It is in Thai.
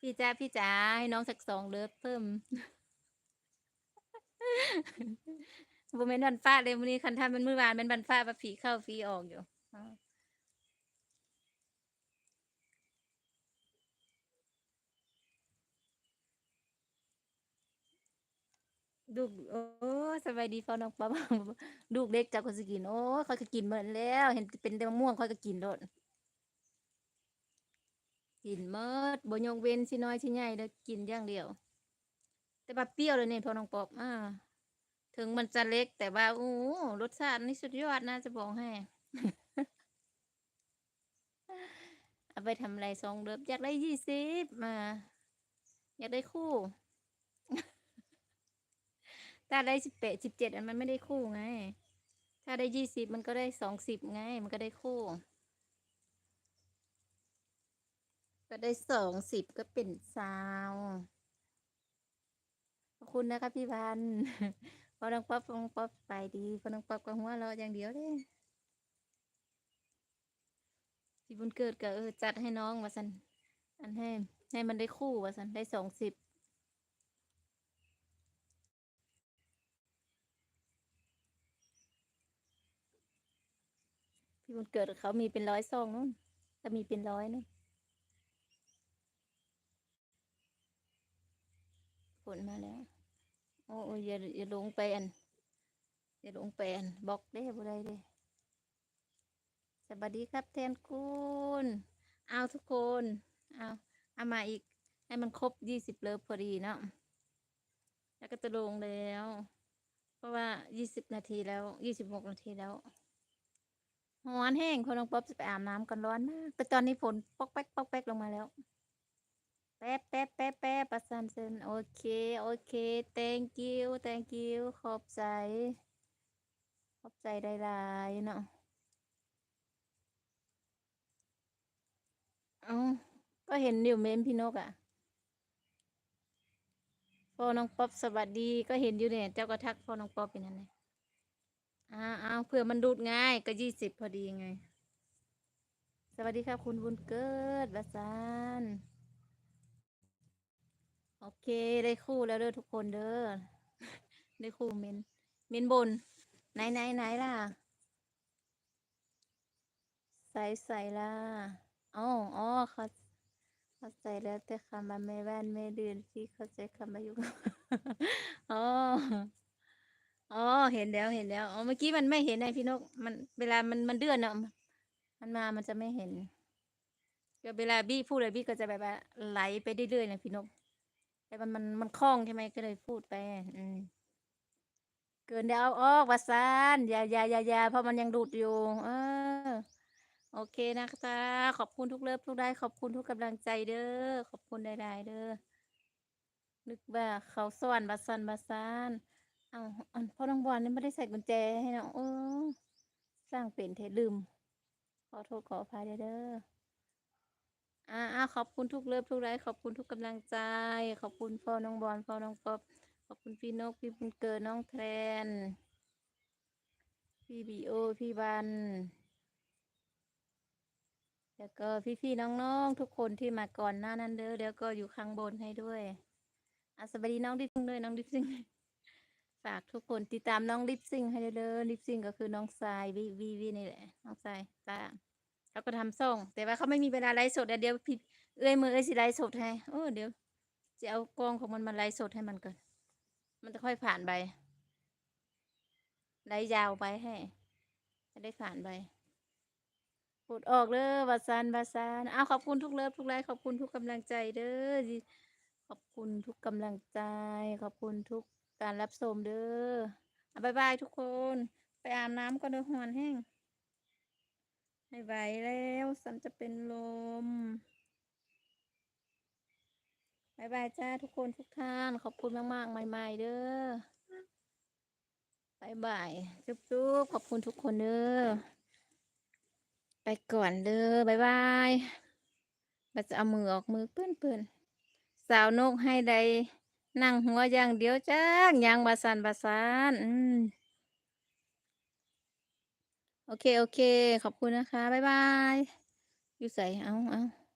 พี่จ้าพี่จ๋าให้น้องสักสองเลิฟเพิ่มบ่แม่นวันฟ้าเลยมื้อนี้คันทำเป็นมื้อวานแม่นวันฟ้าว่าผีเข้าผีออกอยู่อ้าวลูกโอ้สบายดีพ่อน้องป๊อปลูกเล็กเจ้าก็สิกินโอ้ยข้อยก็กินหมดแล้ว เห็นเป็นแต่มะม่วงข้อยก็กินโลด กินหมดบ่ยกเว้นสิน้อยสิใหญ่เด้อกินอย่างเดียว แต่ว่าเปรี้ยวเลยนี่พอน้องปอปอาถึงมันจะเล็กแต่ว่าโอ้รสชาตินี่สุดยอดนะจะบอกให้เอาไปทำอะไรสองเลิฟอยากได้ยี่สิบมา อยากได้คู่ ถ้าได้สิบแปดสิบเจ็ดอันมันไม่ได้คู่ไง ถ้าได้ยี่สิบมันก็ได้สองสิบไง มันก็ได้คู่ ก็ได้สองสิบก็เป็นสาวขอบคุณนะคะพี่พันพอน้องป๊อปน้องป๊อปไปดีพอน้องป๊อปก็หัวเราอย่างเดียวเด้ที่บุญเกิดก็เออจัดให้น้องวาสันอันให้ให้มันได้คู่ว่าสันได้สองสิบพี่บุญเกิดเขามีเป็นร้อยซองนู้นก็มีเป็นร้อยนู้น ผลมาแล้ว โอ้ยอย่าอย่าลงไปอันอย่าลงไปอันบอกเด้บ่ได้เด้สวัสดีครับแทนคุณเอาทุกคนเอาเอามาอีก ให้มันครบยี่สิบเลิฟพอดีเนาะแล้วก็จะลงแล้ว เพราะว่ายี่สิบนาทีแล้วยี่สิบหกนาทีแล้วร้อนแห้งคนน้องป๊อปจะไปอาบน้ำกันร้อนมากแต่ตอนนี้ฝนปอกแป๊กปอกแป๊กลงมาแล้ว แป๊บแป๊บแป๊บแป๊บประสานเซนโอเค โอเค thank you thank you ขอบใจ ขอบใจได้หลายๆเนาะเอาก็เห็นอยู่เมมพี่นกอะ่ะพ่อน้องป๊อปสวัสดีก็เห็นอยู่เนี่ย เจ้าก็ทักพ่อน้องป๊อปเป็นยังไงอ้าวอ้าวเผื่อมันดูดง่ายก็ยี่สิบพอดีไง สวัสดีครับคุณบุญเกิดบัสาน โอ เคได้คู่แล้วเด้อทุกคนเด้อได้คู่เมนเมนบน ไหนไหนไหนล่ะ ใส่ใส่ล่ะอ๋ออ๋อเขาเข้าใจแล้วแต่คำว่าไม่แว่นไม่เดือนพี่เข้าใจคำว่ายุกอ๋ออ๋อเห็นแล้วเห็นแล้วอ๋อเมื่อกี้มันไม่เห็นไงพี่นก มันเวลามันมันเดือนเนาะมันมามันจะไม่เห็นก็เวลาบี้พูดอะไรบี้ก็จะแบบไหลไปเรื่อยๆนะพี่นก แต่มันมันมันคล่องใช่ไหมก็เลยพูดไป อืมเกินเดี๋ยวเอาออกวาซานอย่าอย่าอย่าอย่าเพราะมันยังดูดอยู่ เออ โอเคนะคะ ขอบคุณทุกเลิฟทุกได้ ขอบคุณทุกกำลังใจเด้อ ขอบคุณได้ๆเด้อ นึกว่าเขาสวรรค์บาซันบาซานเอาอันพ่อน้องบอลนี่ไม่ได้ใส่กุญแจให้น้องเออสร้างเป็นเทลืม ขอโทษขออภัยเด้อ อ่าขอบคุณทุกเลิฟทุกไลค์ขอบคุณทุกกำลังใจ ขอบคุณพ่อน้องบอลพ่อน้องป๊อปขอบคุณพี่นกพี่บุญเกิดน้องแทน พี่บีโอพี่บัน แล้วก็พี่ๆน้องๆทุกคนที่มาก่อนหน้านั้นเด้อเดี๋ยวก็อยู่ข้างบนให้ด้วยอะสวัสดีน้องดิปซิงด้วยน้องดิปซิงฝากทุกคนติดตามน้องดิปซิงให้เด้อดิปซิงก็คือน้องทรายวีวีวีนี่แหละน้องทรายตา เขาก็ทำส่ง แต่ว่าเขาไม่มีเวลาไลฟ์สดเดี๋ยวเดี๋ยวพี่เอ้ยมือเอื้อยสิไลฟ์สดให้โอ้เดี๋ยวจะเอากล้องของมันมาไลฟ์สดให้มันก่อนมันจะค่อยผ่านไปไลฟ์ยาวไปให้จะได้ผ่านไปพูดออกเด้อวาซานวาซานอ้าวขอบคุณทุกเลิฟทุกไลฟ์ขอบคุณทุกกำลังใจเด้อยิขอบคุณทุกกำลังใจ ขอบคุณทุกการรับชมเด้ออะบ๊ายบายทุกคน ไปอาบน้ำก่อนเด้อหอนแห้ง ไม่ไหวแล้วสันจะเป็นลมบายบายจ้าทุกคนทุกท่าน ขอบคุณมากๆใหม่ๆเด้อบายบายจุ๊บๆขอบคุณทุกคนเด้อไปก่อนเด้อบายบายเราจะเอามือออกมือเปื้อนๆสาวนกให้ใดนั่งหัวอย่างเดียวจ้างยางบาสันบาสันอืม โอเค โอเค ขอบคุณนะคะ บ๊ายบาย อยู่ใส่เอาเอา